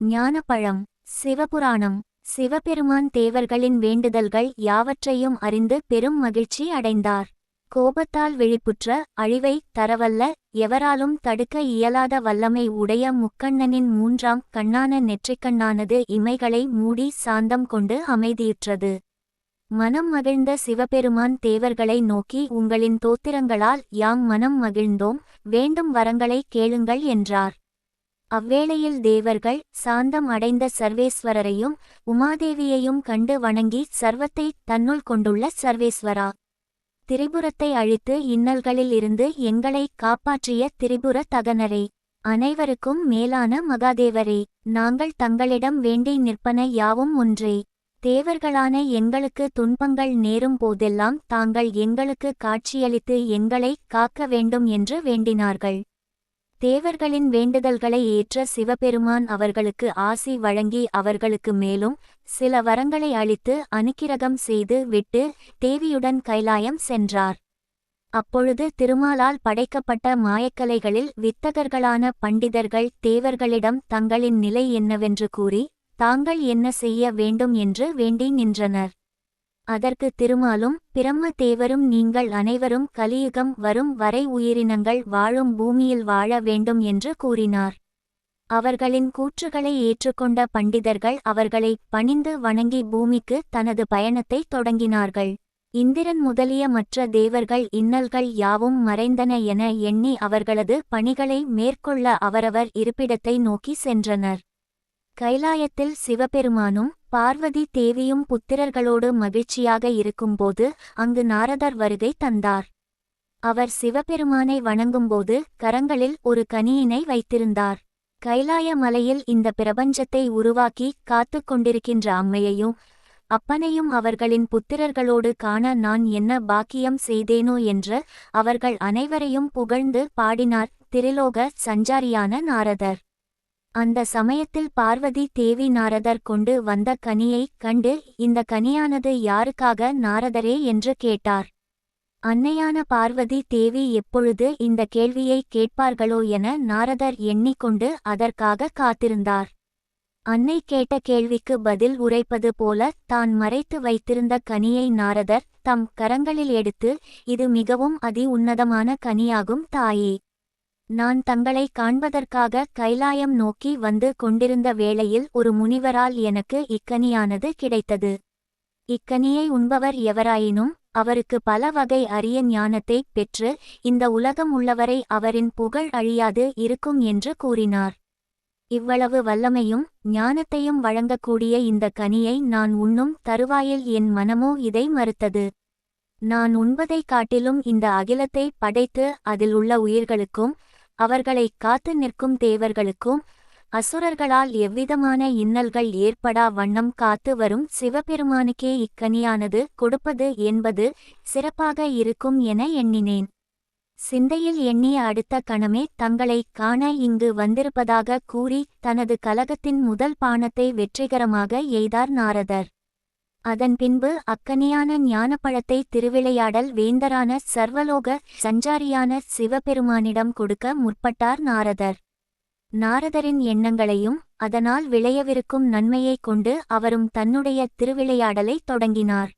ஞானப்பழம் சிவபுராணம் சிவபெருமான் தேவர்களின் வேண்டுதல்கள் யாவற்றையும் அறிந்து பெரும் மகிழ்ச்சி அடைந்தார். கோபத்தால் விழிப்புற்ற அழிவை தரவல்ல எவராலும் தடுக்க இயலாத வல்லமை உடைய முக்கண்ணனின் மூன்றாம் கண்ணான நெற்றிக்கண்ணானது இமைகளை மூடி சாந்தம் கொண்டு அமைதியுற்றது. மனம் மகிழ்ந்த சிவபெருமான் தேவர்களை நோக்கி உங்களின் தோத்திரங்களால் யாம் மனம் மகிழ்ந்தோம் வேண்டும் வரங்களை கேளுங்கள் என்றார். அவ்வேளையில் தேவர்கள் சாந்தம் அடைந்த சர்வேஸ்வரரையும் உமாதேவியையும் கண்டு வணங்கி சர்வத்தை தன்னுள் கொண்டுள்ள சர்வேஸ்வரா. திரிபுரத்தை அழித்து இன்னல்களில் இருந்து எங்களை காப்பாற்றிய திரிபுர தகனரே. அனைவருக்கும் மேலான மகாதேவரே நாங்கள் தங்களிடம் வேண்டி நிற்பன யாவும் ஒன்றே. தேவர்களான எங்களுக்கு துன்பங்கள் நேரும் போதெல்லாம் தாங்கள் எங்களுக்கு காட்சியளித்து எங்களை காக்க வேண்டும் என்று வேண்டினார்கள். தேவர்களின் வேண்டுதல்களை ஏற்ற சிவபெருமான் அவர்களுக்கு ஆசி வழங்கி அவர்களுக்கு மேலும் சில வரங்களை அளித்து அனுக்கிரகம் செய்து விட்டு தேவியுடன் கைலாயம் சென்றார். அப்பொழுது திருமாலால் படைக்கப்பட்ட மாயக்கலைகளில் வித்தகர்களான பண்டிதர்கள் தேவர்களிடம் தங்களின் நிலை என்னவென்று கூறி தாங்கள் என்ன செய்ய வேண்டும்? என்று வேண்டி நின்றனர். அதற்கு திருமாலும் பிரம்ம தேவரும் நீங்கள் அனைவரும் கலியுகம் வரும் வரை உயிரினங்கள் வாழும் பூமியில் வாழ வேண்டும் என்று கூறினார். அவர்களின் கூற்றுகளை ஏற்றுக்கொண்ட பண்டிதர்கள் அவர்களை பணிந்து வணங்கி பூமிக்கு தனது பயணத்தை தொடங்கினார்கள். இந்திரன் முதலிய மற்ற தேவர்கள் இன்னல்கள் யாவும் மறைந்தன என எண்ணி அவர்களது பணிகளை மேற்கொள்ள அவரவர் இருப்பிடத்தை நோக்கி சென்றனர். கைலாயத்தில் சிவபெருமானும் பார்வதி தேவியும் புத்திரர்களோடு மகிழ்ச்சியாக இருக்கும்போது அங்கு நாரதர் வருகை தந்தார். அவர் சிவபெருமானை வணங்கும்போது கரங்களில் ஒரு கனியினை வைத்திருந்தார். கைலாய மலையில் இந்த பிரபஞ்சத்தை உருவாக்கி காத்து கொண்டிருக்கின்ற அம்மையையும் அப்பனையும் அவர்களின் புத்திரர்களோடு காண நான் என்ன பாக்கியம் செய்தேனோ என்று அவர்கள் அனைவரையும் புகழ்ந்து பாடினார். திரிலோக சஞ்சாரியான நாரதர். அந்த சமயத்தில் பார்வதி தேவி நாரதர் கொண்டு வந்த கனியைக் கண்டு இந்த கனியானது யாருக்காக நாரதரே? என்று கேட்டார். அன்னையான பார்வதி தேவி எப்பொழுது இந்த கேள்வியை கேட்பார்களோ என நாரதர் எண்ணிக்கொண்டு அதற்காக காத்திருந்தார். அன்னை கேட்ட கேள்விக்கு பதில் உரைப்பது போல தான் மறைத்து வைத்திருந்த கனியை நாரதர் தம் கரங்களில் எடுத்து இது மிகவும் அதி உன்னதமான கனியாகும் தாயே! நான் தங்களை காண்பதற்காக கைலாயம் நோக்கி வந்து கொண்டிருந்த வேளையில் ஒரு முனிவரால் எனக்கு இக்கனியானது கிடைத்தது. இக்கனியை உண்பவர் எவராயினும் அவருக்கு பல வகை அரிய ஞானத்தை பெற்று இந்த உலகம் உள்ளவரை அவரின் புகழ் அழியாது இருக்கும் என்று கூறினார். இவ்வளவு வல்லமையும் ஞானத்தையும் வழங்கக்கூடிய இந்த கனியை நான் உண்ணும் தருவாயில் என் மனமோ இதை மறுத்தது. நான் உண்பதைக் காட்டிலும் இந்த அகிலத்தை படைத்து அதில் உள்ள உயிர்களுக்கும் அவர்களை காத்து நிற்கும் தேவர்களுக்கும் அசுரர்களால் எவ்விதமான இன்னல்கள் ஏற்படா வண்ணம் காத்து வரும் சிவபெருமானுக்கே இக்கனியானது கொடுப்பது என்பது சிறப்பாக இருக்கும் என எண்ணினேன். சிந்தையில் எண்ணிய அடுத்த கணமே தங்களை காண இங்கு வந்திருப்பதாக கூறி தனது கலகத்தின் முதல் பானத்தை வெற்றிகரமாக எய்தார் நாரதர். அதன் பின்பு அக்கனியான ஞானப்பழத்தை திருவிளையாடல் வேந்தரான சர்வலோக சஞ்சாரியான சிவபெருமானிடம் கொடுக்க முற்பட்டார் நாரதர். நாரதரின் எண்ணங்களையும் அதனால் விளையவிருக்கும் நன்மையைக் கொண்டு அவரும் தன்னுடைய திருவிளையாடலை தொடங்கினார்.